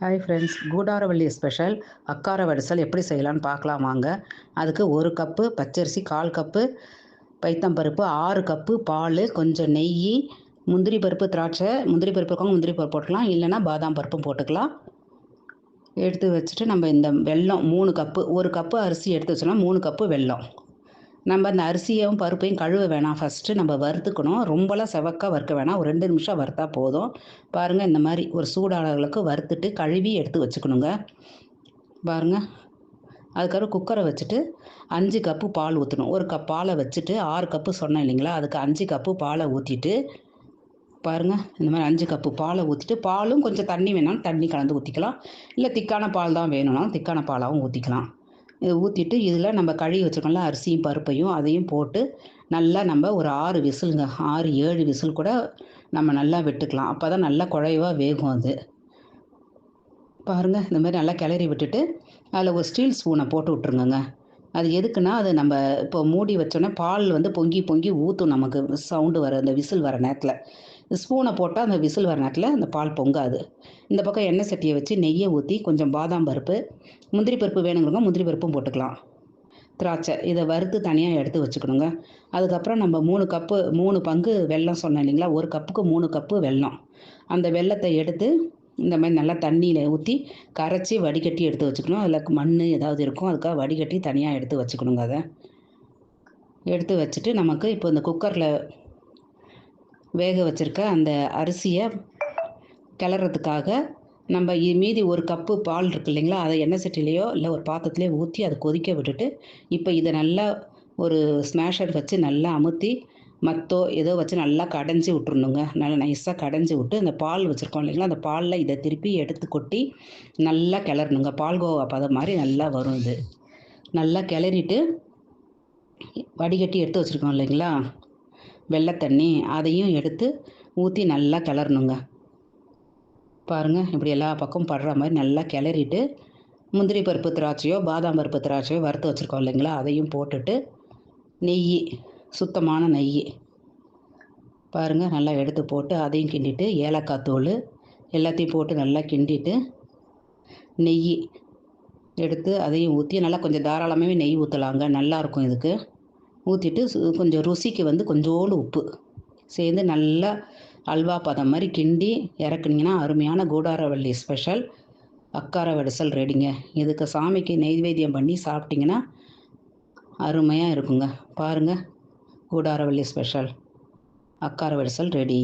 Hi friends Koodaravalli special akkara vadisal எப்படி செய்யலான்னு பார்க்கலாம் வாங்க. அதுக்கு ஒரு கப்பு பச்சரிசி கால் கப்பு பைத்தம்பருப்பு ஆறு கப்பு பால் கொஞ்சம் நெய் முந்திரி பருப்பு திராட்சை முந்திரி பருப்பு இருக்கவங்க முந்திரி பருப்பு போட்டுக்கலாம். இல்லைன்னா பாதாம் பருப்பும் போட்டுக்கலாம். எடுத்து வச்சுட்டு நம்ம இந்த வெல்லம் மூணு கப்பு ஒரு கப்பு அரிசி எடுத்து வச்சோம்னா மூணு கப்பு வெல்லம். நம்ம அந்த அரிசியும் பருப்பையும் கழுவ வேணாம். ஃபஸ்ட்டு நம்ம வறுத்துக்கணும். ரொம்பலாம் செவக்காக வறுக்க வேணாம். ஒரு ரெண்டு நிமிஷம் வறுத்தா போதும். பாருங்கள் இந்த மாதிரி ஒரு சூடான அளவுக்கு வறுத்துட்டு கழுவி எடுத்து வச்சுக்கணுங்க. பாருங்கள் அதுக்கப்புறம் குக்கரை வச்சுட்டு அஞ்சு கப்பு பால் ஊற்றணும் ஒரு கப் பாலை வச்சுட்டு ஆறு கப்பு சொன்னேன் இல்லைங்களா? அதுக்கு அஞ்சு கப்பு பாலை ஊற்றிட்டு பாருங்கள் இந்த மாதிரி அஞ்சு கப்பு பாலை ஊற்றிட்டு பாலும் கொஞ்சம் தண்ணி வேணாலும் தண்ணி கலந்து ஊற்றிக்கலாம் இல்லை திக்கான பால் தான் வேணும்னாலும் திக்கான பாலாகவும் ஊற்றிக்கலாம் ஊற்றிட்டு இதில் நம்ம கழுவி வச்சுருக்கோம்ல அரிசியும் பருப்பையும் அதையும் போட்டு நல்லா நம்ம ஒரு ஆறு விசிலுங்க ஆறு ஏழு விசில் கூட நம்ம நல்லா விட்டுக்கலாம். அப்போ தான் நல்லா குழைவாக வேகும் அது. பாருங்கள் இந்த மாதிரி நல்லா கிளறி விட்டுட்டு அதில் ஒரு ஸ்டீல் ஸ்பூனை போட்டு விட்ருங்கங்க அது எதுக்குன்னா அது நம்ம இப்போ மூடி வச்சோன்னே பால் வந்து பொங்கி பொங்கி ஊற்றும் நமக்கு சவுண்டு வர அந்த விசில் வர நேரத்தில். ஸ்பூனை போட்டால் அந்த விசில் வர நேரத்தில் அந்த பால் பொங்காது. இந்த பக்கம் எண்ணெய் சட்டியை வச்சு நெய்யை ஊற்றி கொஞ்சம் பாதாம் பருப்பு முந்திரி பருப்பு வேணுங்கிறவங்க முந்திரி பருப்பும் போட்டுக்கலாம். திராட்சை இதை வறுத்து தனியாக எடுத்து வச்சுக்கணுங்க. அதுக்கப்புறம் நம்ம மூணு கப்பு மூணு பங்கு வெல்லம் சொன்னேன் இல்லைங்களா? ஒரு கப்புக்கு மூணு கப்பு வெல்லம். அந்த வெல்லத்தை எடுத்து இந்த மாதிரி நல்லா தண்ணியில் ஊற்றி கரைச்சி வடிகட்டி எடுத்து வச்சுக்கணும். அதில் மண் ஏதாவது இருக்கும் அதுக்காக வடிகட்டி தனியாக எடுத்து வச்சுக்கணுங்க அதை. எடுத்து வச்சுட்டு நமக்கு இப்போ இந்த குக்கரில் வேக வச்சுருக்க அந்த அரிசியை கிளறதுக்காக நம்ம மீதி ஒரு கப்பு பால் இருக்கு இல்லைங்களா அதை எண்ணெய் சட்டிலேயோ இல்லை ஒரு பாத்திரத்துலேயோ ஊற்றி அதை கொதிக்க விட்டுட்டு இப்போ இதை நல்லா ஒரு ஸ்மேஷர் வச்சு நல்லா அமுத்தி மத்தோ ஏதோ வச்சு நல்லா கடைஞ்சி விட்ருணுங்க நல்லா நைஸாக கடைஞ்சி விட்டு அந்த பால் வச்சுருக்கோம் இல்லைங்களா அந்த பாலில் இதை திருப்பி எடுத்து கொட்டி நல்லா கிளறணுங்க. பால்கோவா பதம் மாதிரி நல்லா வரும் இது. நல்லா கிளறிட்டு வடிகட்டி எடுத்து வச்சுருக்கோம் இல்லைங்களா வெள்ளை தண்ணி அதையும் எடுத்து ஊற்றி நல்லா கிளறணுங்க. பாருங்கள் இப்படி எல்லா பக்கம் படுற மாதிரி நல்லா கிளறிட்டு முந்திரி பருப்பு திராட்சையோ பாதாம் பருப்பு திராட்சையோ வறுத்து வச்சுருக்கோம் இல்லைங்களா? அதையும் போட்டுட்டு நெய் சுத்தமான நெய் பாருங்கள் நல்லா எடுத்து போட்டு அதையும் கிண்டிட்டு ஏலக்காய் தூள் எல்லாத்தையும் போட்டு நல்லா கிண்டிட்டு நெய் எடுத்து அதையும் ஊற்றி நல்லா கொஞ்சம் தாராளமாகவே நெய் ஊற்றலாங்க நல்லாயிருக்கும் இதுக்கு. ஊற்றிட்டு கொஞ்சம் ருசிக்கு வந்து கொஞ்சோண்டு உப்பு. சேர்ந்து நல்லா அல்வா பதம் மாதிரி கிண்டி இறக்குனீங்கன்னா அருமையான கூடாரவள்ளி ஸ்பெஷல். அக்கார வடிசல் ரெடிங்க. இதுக்கு சாமிக்கு நெய்வேத்தியம் பண்ணி சாப்பிட்டிங்கன்னா அருமையாக இருக்குங்க. பாருங்கள் கூடாரவள்ளி ஸ்பெஷல். அக்கார வடிசல் ரெடி.